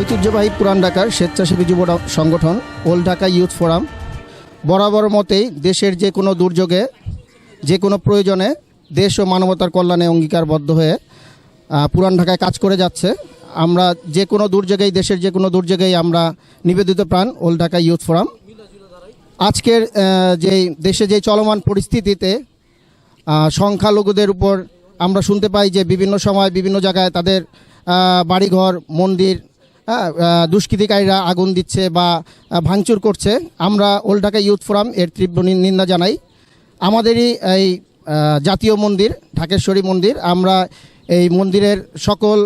ঐতিহ্যবাহী পুরান ঢাকার স্বেচ্ছাসেবী যুব সংগঠন, ওল্ড ঢাকা ইউথ ফোরাম। বরাবর মতেই দেশের যে কোনো দুর্যোগে, যে কোনো প্রয়োজনে দেশ ও মানবতার কল্যাণে অঙ্গীকারবদ্ধ হয়ে পুরান ঢাকায় কাজ করে যাচ্ছে। আমরা যে কোনো দুর্যোগেই, দেশের যে কোনো দুর্যোগেই আমরা নিবেদিত প্রাণ ওল্ড ঢাকা ইউথ ফোরাম। আজকের যেই দেশে যে চলমান পরিস্থিতিতে সংখ্যালঘুদের উপর আমরা শুনতে পাই যে বিভিন্ন সময় বিভিন্ন জায়গায় তাদের বাড়িঘর, মন্দির দুষ্কৃতিকারীরা আগুন দিচ্ছে বা ভাঙচুর করছে। আমরা ওল্ড ঢাকা ইউথ ফোরাম এর তীব্র নিন্দা জানাই। আমাদেরই এই জাতীয় মন্দির, ঢাকেশ্বরী মন্দির, আমরা এই মন্দিরের সকল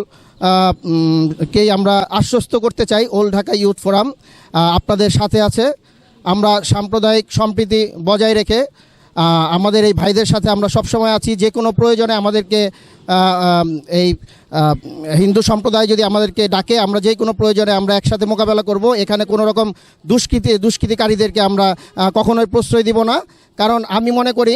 কেই আমরা আশ্বস্ত করতে চাই ওল্ড ঢাকা ইউথ ফোরাম আপনাদের সাথে আছে। আমরা সাম্প্রদায়িক সম্প্রীতি বজায় রেখে আমাদের এই ভাইদের সাথে আমরা সবসময় আছি। যে কোনো প্রয়োজনে আমাদেরকে এই হিন্দু সম্প্রদায় যদি আমাদেরকে ডাকে, আমরা যে কোনো প্রয়োজনে আমরা একসাথে মোকাবেলা করব। এখানে কোনো রকম দুষ্কৃতি, দুষ্কৃতিকারীদেরকে আমরা কখনোই প্রশ্রয় দিব না। কারণ আমি মনে করি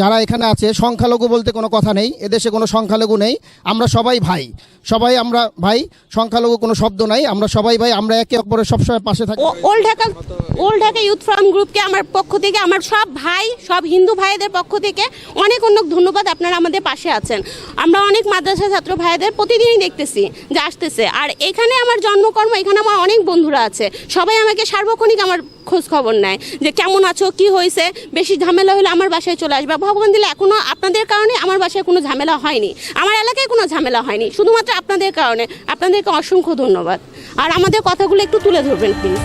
যারা এখানে আছে, সংখ্যালঘু বলতে কোনো কথা নেই, এদেশে কোনো সংখ্যালঘু নেই, আমরা সবাই ভাই। সবাই আমরা ভাই, সংখ্যালঘু কোনো শব্দ নাই, আমরা সবাই ভাই, আমরা একে অপরের সবসময় পাশে থাকি। Old Dhaka old Dhaka youth forum গ্রুপকে আমার পক্ষ থেকে, আমার সব ভাই, সব হিন্দু ভাইদের পক্ষ থেকে অনেক অনেক ধন্যবাদ আপনারা আমাদের পাশে আছেন। আমরা অনেক মাদ্রাসা ছাত্র ভাইদের প্রতিদিনই দেখতেছি, যে আসতেছে। আর এখানে আমার জন্মকর্ম, এখানে আমার অনেক বন্ধুরা আছে। সবাই আমাকে সার্বক্ষণিক আমার খোঁজ খবর নেয় যে কেমন আছো, কি হয়েছে? বেশি ঝামেলা হলে আমার বাসায় চলে আসবে। ভগবান দিলে এখনও আপনাদের কারণে আমার বাসায় কোনো ঝামেলা হয়নি। আমার এলাকায় কোনো ঝামেলা হয়নি, শুধুমাত্র আপনাদের কারণে। আপনাদেরকে অসংখ্য ধন্যবাদ। আর আমাদের কথাগুলো একটু তুলে ধরবেন প্লিজ